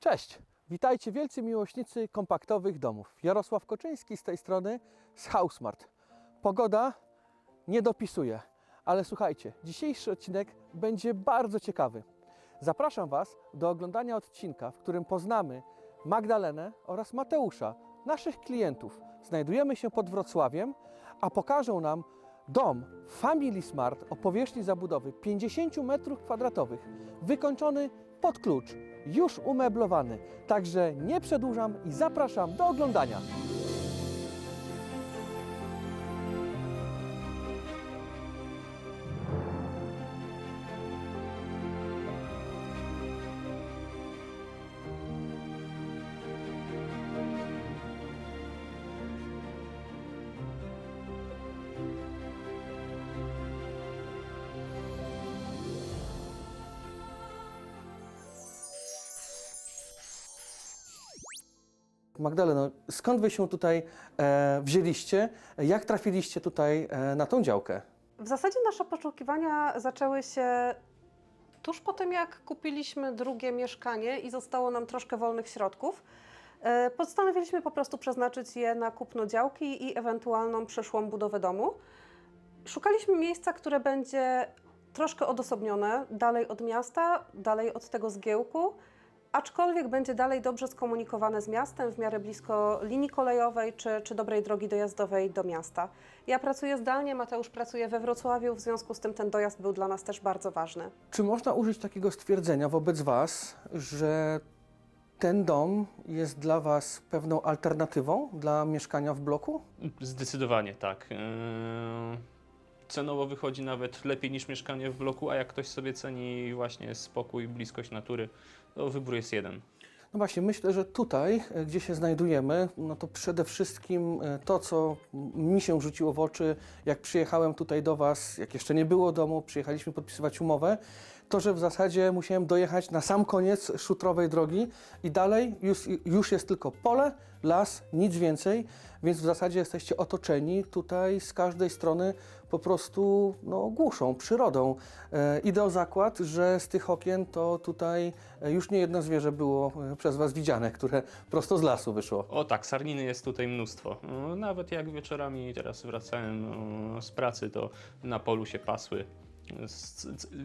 Cześć! Witajcie wielcy miłośnicy kompaktowych domów. Jarosław Koczyński z tej strony z Housemart. Pogoda nie dopisuje, ale słuchajcie, dzisiejszy odcinek będzie bardzo ciekawy. Zapraszam Was do oglądania odcinka, w którym poznamy Magdalenę oraz Mateusza, naszych klientów. Znajdujemy się pod Wrocławiem, a pokażą nam dom Family Smart o powierzchni zabudowy 50 m2, wykończony pod klucz, już umeblowany. Także nie przedłużam i zapraszam do oglądania. Magdaleno, skąd Wy się tutaj e, wzięliście? Jak trafiliście tutaj e, na tą działkę? W zasadzie nasze poszukiwania zaczęły się tuż po tym, jak kupiliśmy drugie mieszkanie i zostało nam troszkę wolnych środków. E, Postanowiliśmy po prostu przeznaczyć je na kupno działki i ewentualną przyszłą budowę domu. Szukaliśmy miejsca, które będzie troszkę odosobnione, dalej od miasta, dalej od tego zgiełku, aczkolwiek będzie dalej dobrze skomunikowane z miastem, w miarę blisko linii kolejowej czy, czy dobrej drogi dojazdowej do miasta. Ja pracuję zdalnie, Mateusz pracuje we Wrocławiu, w związku z tym ten dojazd był dla nas też bardzo ważny. Czy można użyć takiego stwierdzenia wobec Was, że ten dom jest dla Was pewną alternatywą dla mieszkania w bloku? Zdecydowanie tak. Eee, Cenowo wychodzi nawet lepiej niż mieszkanie w bloku, a jak ktoś sobie ceni właśnie spokój, bliskość natury, to wybór jest jeden. No właśnie, myślę, że tutaj, e, gdzie się znajdujemy, no to przede wszystkim e, to, co mi się rzuciło w oczy, jak przyjechałem tutaj do Was, jak jeszcze nie było domu, przyjechaliśmy podpisywać umowę, to, że w zasadzie musiałem dojechać na sam koniec szutrowej drogi i dalej już, już jest tylko pole, las, nic więcej, więc w zasadzie jesteście otoczeni tutaj z każdej strony po prostu no, głuszą, przyrodą. E, idę o zakład, że z tych okien to tutaj e, już nie jedno zwierzę było e, przez Was widziane, które prosto z lasu wyszło. O tak, sarniny jest tutaj mnóstwo. E, Nawet jak wieczorami teraz wracałem e, z pracy, to na polu się pasły.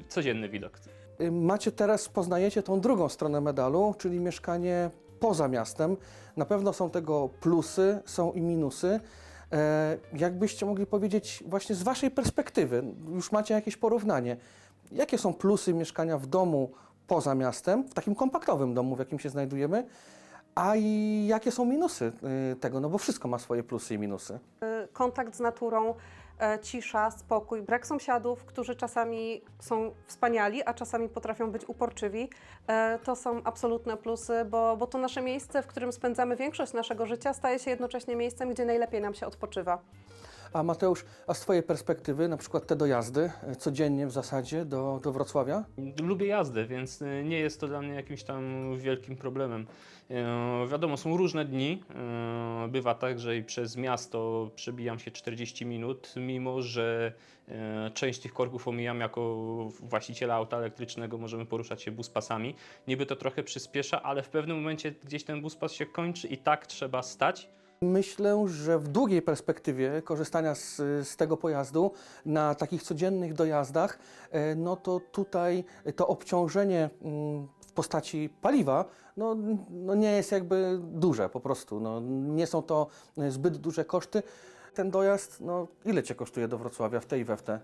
Codzienny widok. Y, Macie teraz, poznajecie tą drugą stronę medalu, czyli mieszkanie poza miastem. Na pewno są tego plusy, są i minusy. E, jakbyście mogli powiedzieć właśnie z Waszej perspektywy, już macie jakieś porównanie, jakie są plusy mieszkania w domu poza miastem, w takim kompaktowym domu, w jakim się znajdujemy, a i jakie są minusy y, tego, no bo wszystko ma swoje plusy i minusy. E, Kontakt z naturą, cisza, spokój, brak sąsiadów, którzy czasami są wspaniali, a czasami potrafią być uporczywi, e, to są absolutne plusy, bo, bo to nasze miejsce, w którym spędzamy większość naszego życia, staje się jednocześnie miejscem, gdzie najlepiej nam się odpoczywa. A Mateusz, a z Twojej perspektywy, na przykład te dojazdy y, codziennie w zasadzie do, do Wrocławia? Lubię jazdę, więc e, nie jest to dla mnie jakimś tam wielkim problemem. E, Wiadomo, są różne dni. E, Bywa tak, że i przez miasto przebijam się 40 minut, mimo że e, część tych korków omijam jako właściciela auta elektrycznego, możemy poruszać się buspasami. Niby to trochę przyspiesza, ale w pewnym momencie gdzieś ten buspas się kończy i tak trzeba stać. Myślę, że w długiej perspektywie korzystania z, z tego pojazdu na takich codziennych dojazdach, e, no to tutaj to obciążenie mm, w postaci paliwa no, no nie jest jakby duże po prostu. No, nie są to e, zbyt duże koszty. Ten dojazd, no ile Cię kosztuje do Wrocławia w tej i we w te?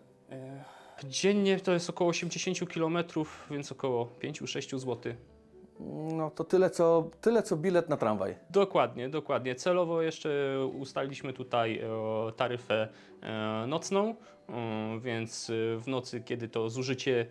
Dziennie to jest około 80 km, więc około 5-6 zł. No to tyle co, tyle co bilet na tramwaj. Dokładnie, dokładnie. Celowo jeszcze ustaliliśmy tutaj e, taryfę e, nocną, więc e, w nocy, kiedy to zużycie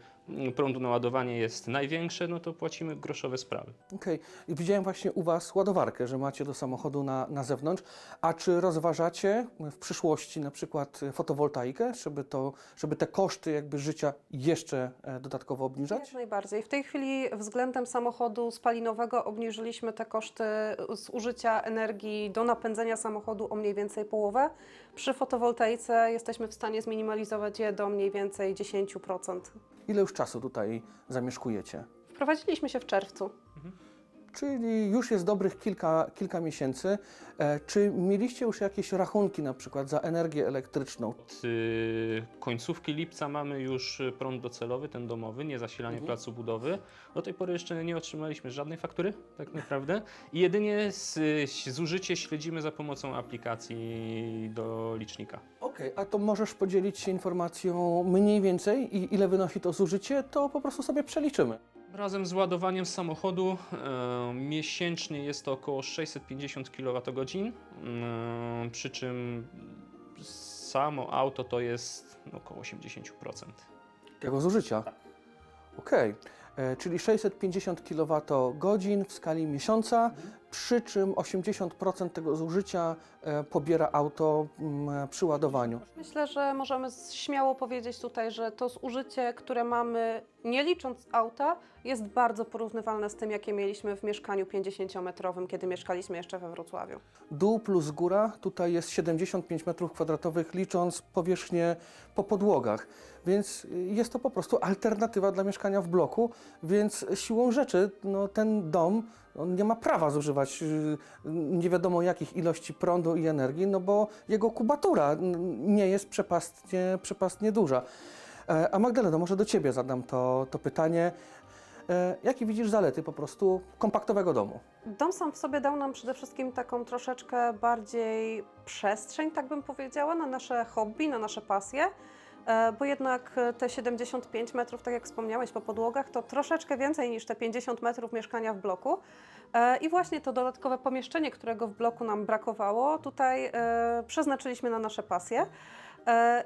prądu na ładowanie jest największe, no to płacimy groszowe sprawy. Okej, I widziałem właśnie u Was ładowarkę, że macie do samochodu na, na zewnątrz. A czy rozważacie w przyszłości na przykład fotowoltaikę, żeby, to, żeby te koszty jakby życia jeszcze e, dodatkowo obniżać? Jak najbardziej. W tej chwili względem samochodu spalinowego obniżyliśmy te koszty zużycia energii do napędzenia samochodu o mniej więcej połowę. Przy fotowoltaice jesteśmy w stanie zminimalizować je do mniej więcej 10%. Ile już czasu tutaj zamieszkujecie? Wprowadziliśmy się w czerwcu. czyli już jest dobrych kilka, kilka miesięcy. E, Czy mieliście już jakieś rachunki na przykład za energię elektryczną? Od y, końcówki lipca mamy już y, prąd docelowy, ten domowy, nie zasilanie Mhm. placu budowy. Do tej pory jeszcze nie otrzymaliśmy żadnej faktury, tak naprawdę. I jedynie z, zużycie śledzimy za pomocą aplikacji do licznika. Okej, a to możesz podzielić się informacją mniej więcej i ile wynosi to zużycie, to po prostu sobie przeliczymy. Razem z ładowaniem samochodu e, miesięcznie jest to około 650 kWh, e, przy czym samo auto to jest około 80%. Tego zużycia. Okej, e, czyli 650 kWh w skali miesiąca, przy czym 80% tego zużycia e, pobiera auto mm, przy ładowaniu. Myślę, że możemy śmiało powiedzieć tutaj, że to zużycie, które mamy, nie licząc auta, jest bardzo porównywalne z tym, jakie mieliśmy w mieszkaniu 50-metrowym, kiedy mieszkaliśmy jeszcze we Wrocławiu. Dół plus góra tutaj jest 75 m2, licząc powierzchnię po podłogach. Więc y, jest to po prostu alternatywa dla mieszkania w bloku, więc siłą rzeczy no, ten dom on nie ma prawa zużywać y, nie wiadomo jakich ilości prądu i energii, no bo jego kubatura nie jest przepastnie, przepastnie duża. E, A Magdaleno, może do Ciebie zadam to, to pytanie. E, Jakie widzisz zalety po prostu kompaktowego domu? Dom sam w sobie dał nam przede wszystkim taką troszeczkę bardziej przestrzeń, tak bym powiedziała, na nasze hobby, na nasze pasje. E, Bo jednak te 75 metrów, tak jak wspomniałeś, po podłogach, to troszeczkę więcej niż te 50 metrów mieszkania w bloku. E, I właśnie to dodatkowe pomieszczenie, którego w bloku nam brakowało, tutaj e, przeznaczyliśmy na nasze pasje.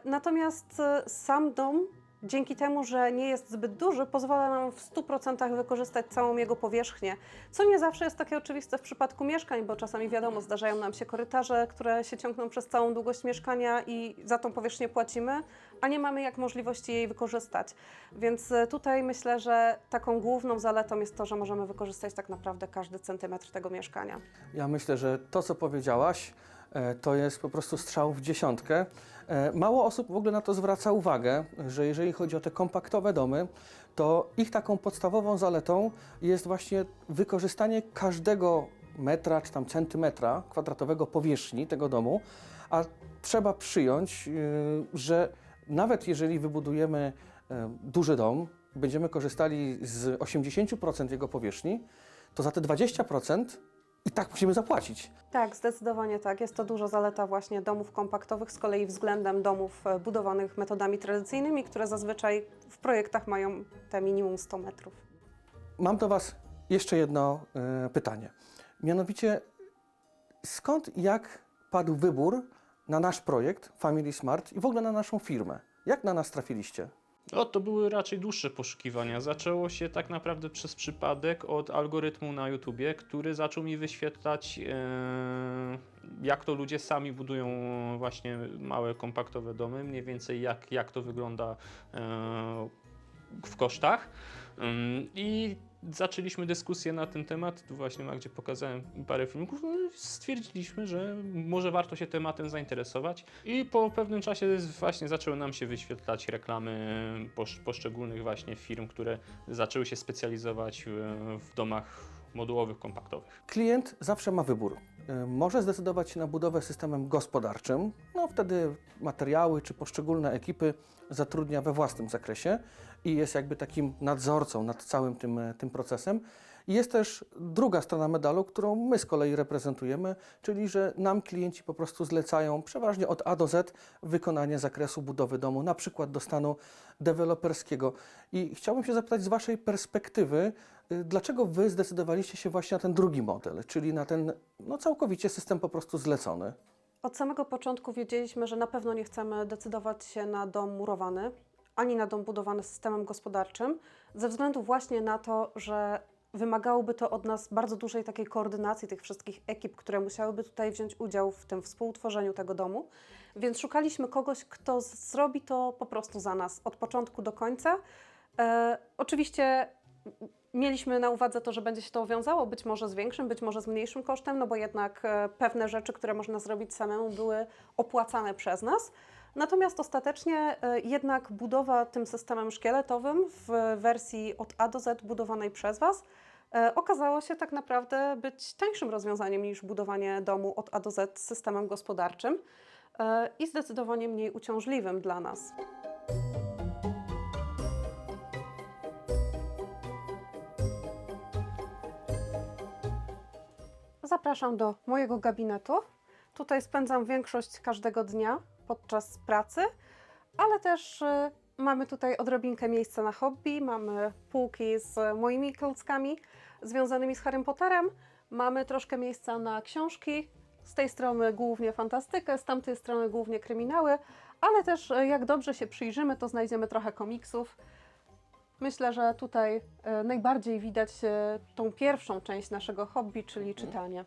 Natomiast sam dom, dzięki temu, że nie jest zbyt duży, pozwala nam w 100% wykorzystać całą jego powierzchnię. Co nie zawsze jest takie oczywiste w przypadku mieszkań, bo czasami wiadomo, zdarzają nam się korytarze, które się ciągną przez całą długość mieszkania i za tą powierzchnię płacimy, a nie mamy jak możliwości jej wykorzystać. Więc e, tutaj myślę, że taką główną zaletą jest to, że możemy wykorzystać tak naprawdę każdy centymetr tego mieszkania. Ja myślę, że to, co powiedziałaś, to jest po prostu strzał w dziesiątkę. E, Mało osób w ogóle na to zwraca uwagę, że jeżeli chodzi o te kompaktowe domy, to ich taką podstawową zaletą jest właśnie wykorzystanie każdego metra czy tam centymetra kwadratowego powierzchni tego domu, a trzeba przyjąć, y, że nawet jeżeli wybudujemy e, duży dom, będziemy korzystali z 80% jego powierzchni, to za te 20% i tak musimy zapłacić. Tak, zdecydowanie tak. Jest to duża zaleta właśnie domów kompaktowych, z kolei względem domów e, budowanych metodami tradycyjnymi, które zazwyczaj w projektach mają te minimum 100 metrów. Mam do Was jeszcze jedno e, pytanie. Mianowicie, skąd i jak padł wybór na nasz projekt Family Smart i w ogóle na naszą firmę? Jak na nas trafiliście? O, to były raczej dłuższe poszukiwania. Zaczęło się tak naprawdę przez przypadek od algorytmu na YouTubie, który zaczął mi wyświetlać, e, jak to ludzie sami budują właśnie małe, kompaktowe domy, mniej więcej jak, jak to wygląda e, w kosztach. Ym, I zaczęliśmy dyskusję na ten temat. Tu właśnie Magdzie pokazałem parę filmików. No stwierdziliśmy, że może warto się tematem zainteresować. I po pewnym czasie właśnie zaczęły nam się wyświetlać reklamy posz- poszczególnych właśnie firm, które zaczęły się specjalizować w, w domach modułowych, kompaktowych. Klient zawsze ma wybór. Y, Może zdecydować się na budowę systemem gospodarczym, no wtedy materiały czy poszczególne ekipy zatrudnia we własnym zakresie i jest jakby takim nadzorcą nad całym tym, e, tym procesem. I jest też druga strona medalu, którą my z kolei reprezentujemy, czyli że nam klienci po prostu zlecają przeważnie od A do Z wykonanie zakresu budowy domu, na przykład do stanu deweloperskiego. I chciałbym się zapytać z Waszej perspektywy, y, dlaczego Wy zdecydowaliście się właśnie na ten drugi model, czyli na ten no, całkowicie system po prostu zlecony? Od samego początku wiedzieliśmy, że na pewno nie chcemy decydować się na dom murowany, ani na dom budowany systemem gospodarczym, ze względu właśnie na to, że wymagałoby to od nas bardzo dużej takiej koordynacji tych wszystkich ekip, które musiałyby tutaj wziąć udział w tym współtworzeniu tego domu. Więc szukaliśmy kogoś, kto zrobi to po prostu za nas od początku do końca. E, oczywiście Mieliśmy na uwadze to, że będzie się to wiązało być może z większym, być może z mniejszym kosztem, no bo jednak e, pewne rzeczy, które można zrobić samemu, były opłacane przez nas. Natomiast ostatecznie e, jednak budowa tym systemem szkieletowym w wersji od A do Z budowanej przez Was e, okazało się tak naprawdę być tańszym rozwiązaniem niż budowanie domu od A do Z systemem gospodarczym e, i zdecydowanie mniej uciążliwym dla nas. Zapraszam do mojego gabinetu. Tutaj spędzam większość każdego dnia podczas pracy, ale też y, mamy tutaj odrobinkę miejsca na hobby. Mamy półki z moimi klockami związanymi z Harrym Potterem. Mamy troszkę miejsca na książki. Z tej strony głównie fantastykę, z tamtej strony głównie kryminały, ale też y, jak dobrze się przyjrzymy, to znajdziemy trochę komiksów. Myślę, że tutaj y, najbardziej widać tą pierwszą część naszego hobby, czyli czytanie.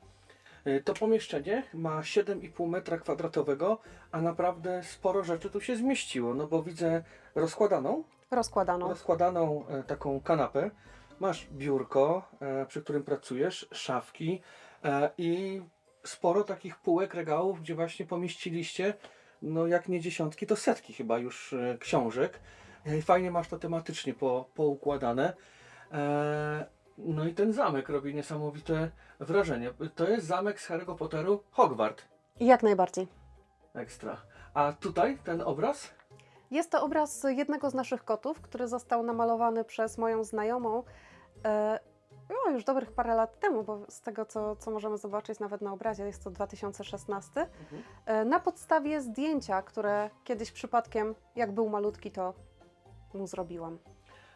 Y, To pomieszczenie ma 7,5 metra kwadratowego, a naprawdę sporo rzeczy tu się zmieściło, no bo widzę rozkładaną, Rozkładaną. rozkładaną e, taką kanapę. Masz biurko, e, przy którym pracujesz, szafki e, i sporo takich półek, regałów, gdzie właśnie pomieściliście, no jak nie dziesiątki, to setki chyba już e, książek. E, Fajnie masz to tematycznie po, poukładane. E, No i ten zamek robi niesamowite wrażenie. To jest zamek z Harry'ego Potteru Hogwart. Jak najbardziej. Ekstra. A tutaj ten obraz? Jest to obraz jednego z naszych kotów, który został namalowany przez moją znajomą e, no, już dobrych parę lat temu, bo z tego, co, co możemy zobaczyć nawet na obrazie, jest to 2016, e, na podstawie zdjęcia, które kiedyś przypadkiem, jak był malutki, to mu zrobiłam.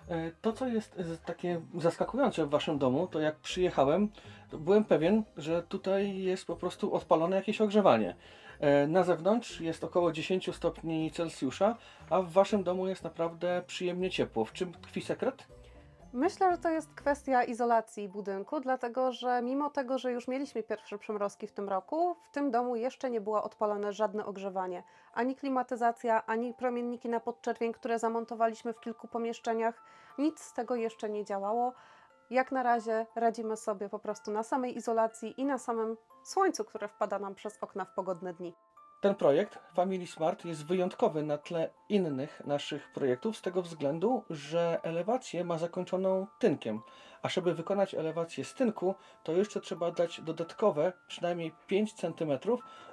E, To, co jest e, takie zaskakujące w waszym domu, to jak przyjechałem, to byłem pewien, że tutaj jest po prostu odpalone jakieś ogrzewanie. E, Na zewnątrz jest około 10 stopni Celsjusza, a w waszym domu jest naprawdę przyjemnie ciepło. W czym tkwi sekret? Myślę, że to jest kwestia izolacji budynku, dlatego że mimo tego, że już mieliśmy pierwsze przymrozki w tym roku, w tym domu jeszcze nie było odpalone żadne ogrzewanie. Ani klimatyzacja, ani promienniki na podczerwień, które zamontowaliśmy w kilku pomieszczeniach, nic z tego jeszcze nie działało. Jak na razie radzimy sobie po prostu na samej izolacji i na samym słońcu, które wpada nam przez okna w pogodne dni. Ten projekt Family Smart jest wyjątkowy na tle innych naszych projektów z tego względu, że elewację ma zakończoną tynkiem. A żeby wykonać elewację z tynku, to jeszcze trzeba dać dodatkowe, przynajmniej 5 cm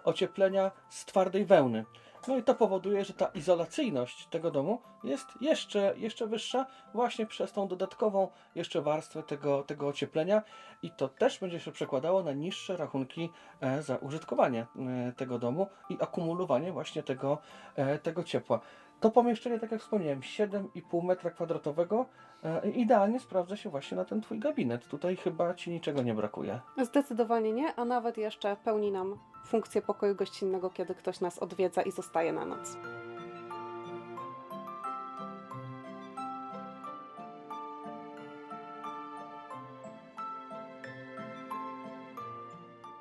ocieplenia z twardej wełny. No i to powoduje, że ta izolacyjność tego domu jest jeszcze, jeszcze wyższa właśnie przez tą dodatkową jeszcze warstwę tego, tego ocieplenia i to też będzie się przekładało na niższe rachunki e, za użytkowanie e, tego domu i akumulowanie właśnie tego, e, tego ciepła. To pomieszczenie, tak jak wspomniałem, 7,5 metra kwadratowego e, idealnie sprawdza się właśnie na ten Twój gabinet. Tutaj chyba Ci niczego nie brakuje. Zdecydowanie nie, a nawet jeszcze pełni nam funkcję pokoju gościnnego, kiedy ktoś nas odwiedza i zostaje na noc.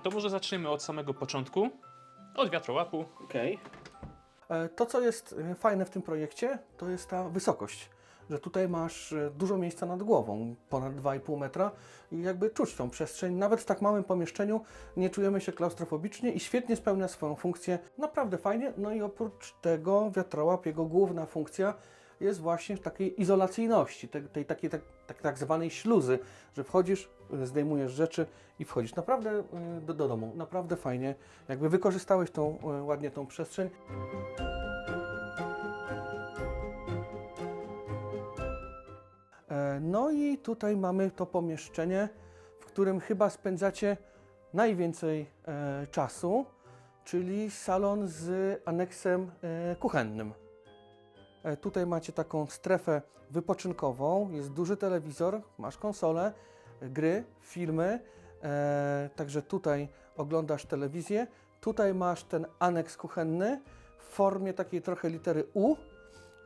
To może zaczniemy od samego początku, od wiatrołapu. Okej. E, To, co jest e, fajne w tym projekcie, to jest ta wysokość. Że tutaj masz e, dużo miejsca nad głową, ponad 2,5 metra i jakby czuć tą przestrzeń. Nawet w tak małym pomieszczeniu nie czujemy się klaustrofobicznie i świetnie spełnia swoją funkcję. Naprawdę fajnie. No i oprócz tego wiatrołap, jego główna funkcja jest właśnie w takiej izolacyjności, tej, tej takiej tak, tak, tak zwanej śluzy, że wchodzisz, e, zdejmujesz rzeczy i wchodzisz. Naprawdę e, do, do domu, naprawdę fajnie. Jakby wykorzystałeś tą, ładnie tą przestrzeń. No i tutaj mamy to pomieszczenie, w którym chyba spędzacie najwięcej e, czasu, czyli salon z aneksem e, kuchennym. E, Tutaj macie taką strefę wypoczynkową, jest duży telewizor, masz konsolę, gry, filmy, także tutaj oglądasz telewizję. Tutaj masz ten aneks kuchenny w formie takiej trochę litery U,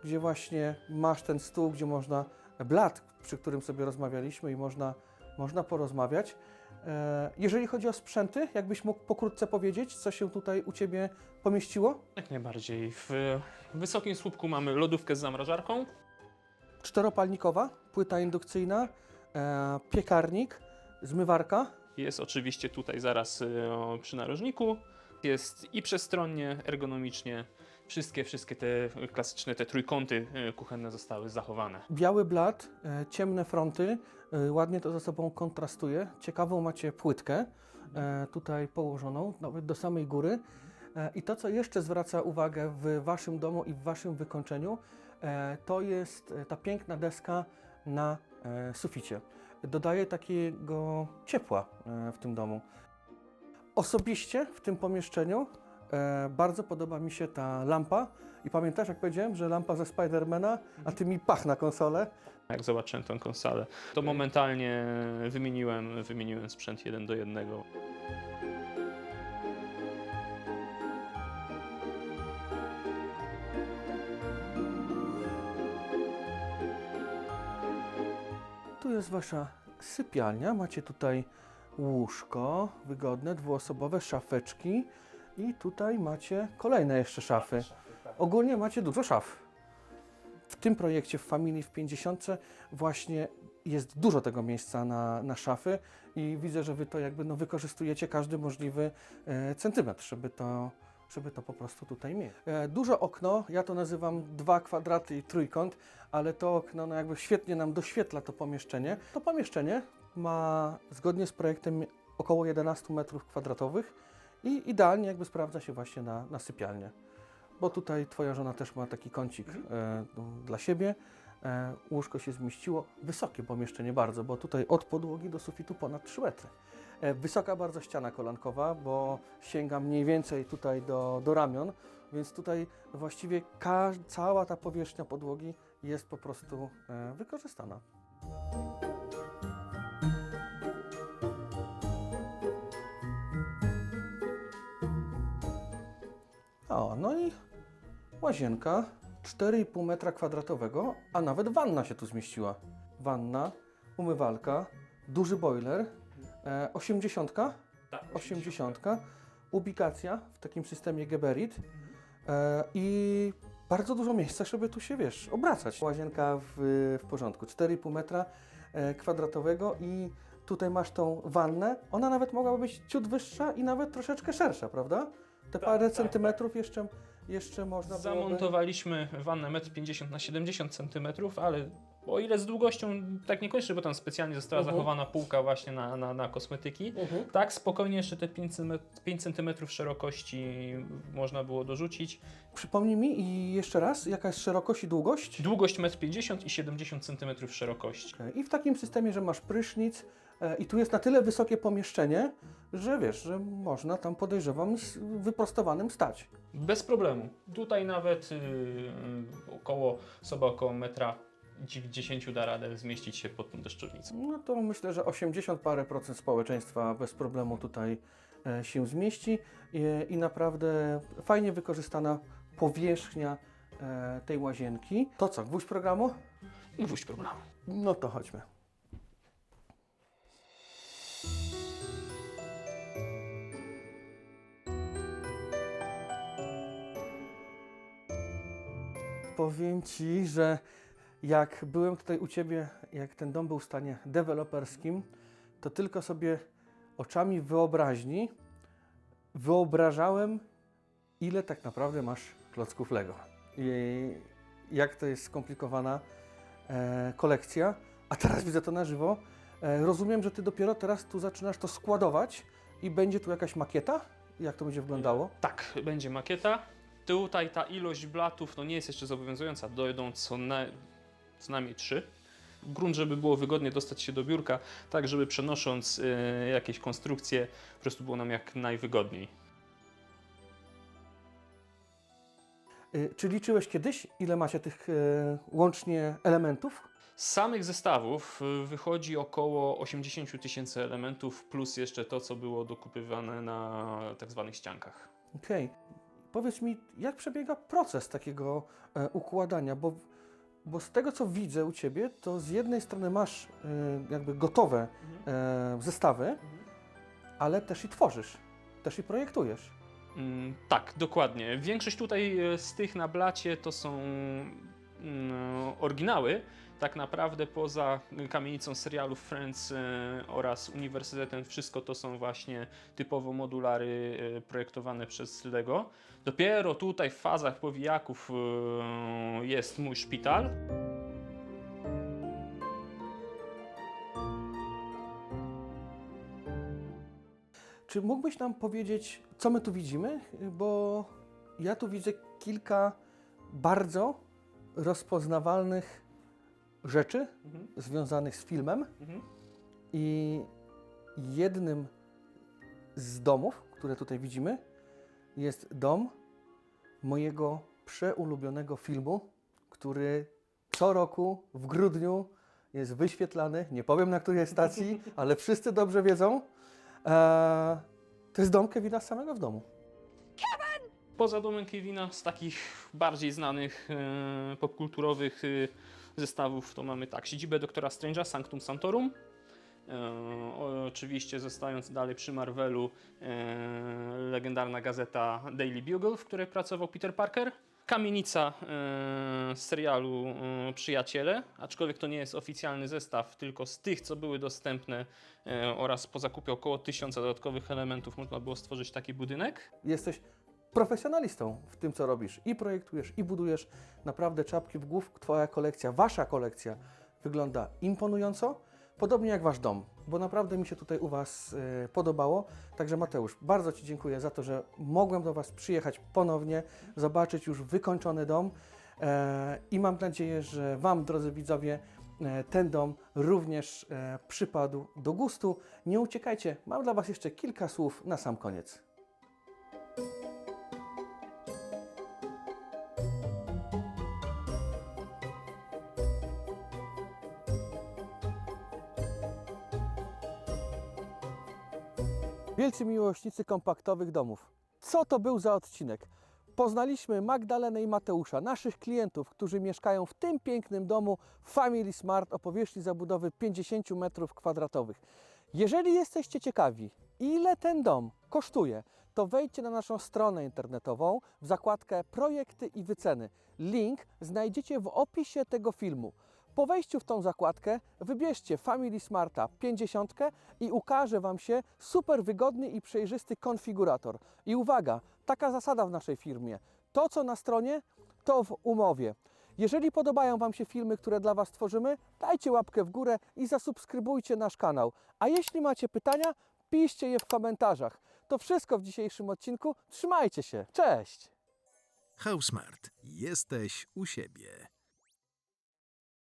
gdzie właśnie masz ten stół, gdzie można blat, przy którym sobie rozmawialiśmy i można, można porozmawiać. E, Jeżeli chodzi o sprzęty, jakbyś mógł pokrótce powiedzieć, co się tutaj u Ciebie pomieściło? Jak najbardziej. W wysokim słupku mamy lodówkę z zamrażarką. Czteropalnikowa, płyta indukcyjna, e, piekarnik, zmywarka. Jest oczywiście tutaj zaraz y, przy narożniku. Jest i przestronnie, ergonomicznie, Wszystkie, wszystkie te klasyczne, te trójkąty e, kuchenne zostały zachowane. Biały blat, e, ciemne fronty, e, ładnie to ze sobą kontrastuje. Ciekawą macie płytkę tutaj położoną, nawet do samej góry. I to, co jeszcze zwraca uwagę w Waszym domu i w Waszym wykończeniu, to jest ta piękna deska na suficie. Dodaje takiego ciepła w tym domu. Osobiście w tym pomieszczeniu e, bardzo podoba mi się ta lampa. I pamiętasz, jak powiedziałem, że lampa ze Spidermana, a ty mi pach na konsolę? Jak zobaczyłem tę konsolę, to momentalnie wymieniłem, wymieniłem sprzęt jeden do jednego. Tu jest wasza sypialnia. Macie tutaj łóżko wygodne, dwuosobowe, szafeczki i tutaj macie kolejne jeszcze szafy. Ogólnie macie dużo szaf. W tym projekcie w Familii w 50 właśnie jest dużo tego miejsca na, na szafy i widzę, że wy to jakby no, wykorzystujecie każdy możliwy e, centymetr, żeby to, żeby to po prostu tutaj mieć. E, duże okno, ja to nazywam dwa kwadraty i trójkąt, ale to okno no jakby świetnie nam doświetla to pomieszczenie. To pomieszczenie ma zgodnie z projektem około 11 metrów kwadratowych i idealnie jakby sprawdza się właśnie na, na sypialnię. Bo tutaj twoja żona też ma taki kącik e, no, dla siebie. E, łóżko się zmieściło. Wysokie pomieszczenie bardzo, bo tutaj od podłogi do sufitu ponad 3 metry. E, wysoka bardzo ściana kolankowa, bo sięga mniej więcej tutaj do, do ramion, więc tutaj właściwie cała ta powierzchnia podłogi jest po prostu e, wykorzystana. O, no i łazienka 4,5 metra kwadratowego, a nawet wanna się tu zmieściła. Wanna, umywalka, duży boiler, e, 80, Tak, 80, ubikacja w takim systemie Geberit e, i bardzo dużo miejsca, żeby tu się, wiesz, obracać. Łazienka w, w porządku, 4,5 metra e, kwadratowego i tutaj masz tą wannę. Ona nawet mogłaby być ciut wyższa i nawet troszeczkę szersza, prawda? Te parę tak, centymetrów jeszcze, jeszcze można byłoby... Zamontowaliśmy wannę 1,50 m na 70 cm, ale o ile z długością tak nie kończy, bo tam specjalnie została Mhm. zachowana półka właśnie na, na, na kosmetyki. Mhm. Tak, spokojnie jeszcze te 5 cm, 5 cm szerokości można było dorzucić. Przypomnij mi i jeszcze raz, jaka jest szerokość i długość? Długość 1,50 m i 70 cm szerokości. Okej, I w takim systemie, że masz prysznic i tu jest na tyle wysokie pomieszczenie, że wiesz, że można tam podejrzewam z wyprostowanym stać. Bez problemu. Tutaj nawet yy, około, osoba około metra 90 da radę zmieścić się pod tą deszczownicą. No to myślę, że 80 parę procent społeczeństwa bez problemu tutaj e, się zmieści i, i naprawdę fajnie wykorzystana powierzchnia e, tej łazienki. To co, gwóźdź programu? Gwóźdź problemu. No to chodźmy. Powiem Ci, że jak byłem tutaj u Ciebie, jak ten dom był w stanie deweloperskim, to tylko sobie oczami wyobraźni wyobrażałem, ile tak naprawdę masz klocków Lego. I jak to jest skomplikowana e, kolekcja, a teraz widzę to na żywo. E, rozumiem, że Ty dopiero teraz tu zaczynasz to składować i będzie tu jakaś makieta? Jak to będzie wyglądało? Tak, będzie makieta. Tutaj ta ilość blatów no nie jest jeszcze zobowiązująca. Dojdą co, na, co najmniej trzy. Grunt, żeby było wygodnie dostać się do biurka, tak żeby przenosząc y, jakieś konstrukcje, po prostu było nam jak najwygodniej. E, czy liczyłeś kiedyś, ile macie tych e, łącznie elementów? Z samych zestawów y, wychodzi około 80 000 tysięcy elementów, plus jeszcze to, co było dokupywane na tak zwanych ściankach. Okej. Powiedz mi, jak przebiega proces takiego e, układania, bo, bo z tego co widzę u Ciebie, to z jednej strony masz e, jakby gotowe e, zestawy, ale też i tworzysz, też i projektujesz. Mm, tak, dokładnie. Większość tutaj z tych na blacie to są mm, oryginały, tak naprawdę poza kamienicą serialu Friends e, oraz uniwersytetem, wszystko to są właśnie typowo modulary e, projektowane przez Lego. Dopiero tutaj w fazach powijaków e, jest mój szpital. Czy mógłbyś nam powiedzieć, co my tu widzimy? Bo ja tu widzę kilka bardzo rozpoznawalnych rzeczy Mhm. związanych z filmem Mhm. i jednym z domów, które tutaj widzimy, jest dom mojego przeulubionego filmu, który co roku w grudniu jest wyświetlany. Nie powiem na której stacji, ale wszyscy dobrze wiedzą. Eee, to jest dom Kevina z samego w domu. Poza domem Kevina z takich bardziej znanych e, popkulturowych e, zestawów to mamy tak, siedzibę doktora Strange'a, Sanctum Santorum. E, oczywiście zostając dalej przy Marvelu, e, legendarna gazeta Daily Bugle, w której pracował Peter Parker. Kamienica e, z serialu e, Przyjaciele, aczkolwiek to nie jest oficjalny zestaw, tylko z tych, co były dostępne e, oraz po zakupie około tysiąca dodatkowych elementów można było stworzyć taki budynek. Jesteś profesjonalistą w tym, co robisz. I projektujesz, i budujesz. Naprawdę czapki w głów. Twoja kolekcja, wasza kolekcja wygląda imponująco. Podobnie jak wasz dom, bo naprawdę mi się tutaj u Was e, podobało. Także Mateusz, bardzo Ci dziękuję za to, że mogłem do Was przyjechać ponownie, zobaczyć już wykończony dom e, i mam nadzieję, że Wam, drodzy widzowie, e, ten dom również e, przypadł do gustu. Nie uciekajcie, mam dla Was jeszcze kilka słów na sam koniec. Wielcy miłośnicy kompaktowych domów. Co to był za odcinek? Poznaliśmy Magdalenę i Mateusza, naszych klientów, którzy mieszkają w tym pięknym domu Family Smart o powierzchni zabudowy 50 m2. Jeżeli jesteście ciekawi, ile ten dom kosztuje, to wejdźcie na naszą stronę internetową w zakładkę Projekty i wyceny. Link znajdziecie w opisie tego filmu. Po wejściu w tą zakładkę wybierzcie Family Smarta 50 i ukaże Wam się super wygodny i przejrzysty konfigurator. I uwaga, taka zasada w naszej firmie. To, co na stronie, to w umowie. Jeżeli podobają Wam się filmy, które dla Was tworzymy, dajcie łapkę w górę i zasubskrybujcie nasz kanał. A jeśli macie pytania, piszcie je w komentarzach. To wszystko w dzisiejszym odcinku. Trzymajcie się. Cześć! Housemart. Jesteś u siebie.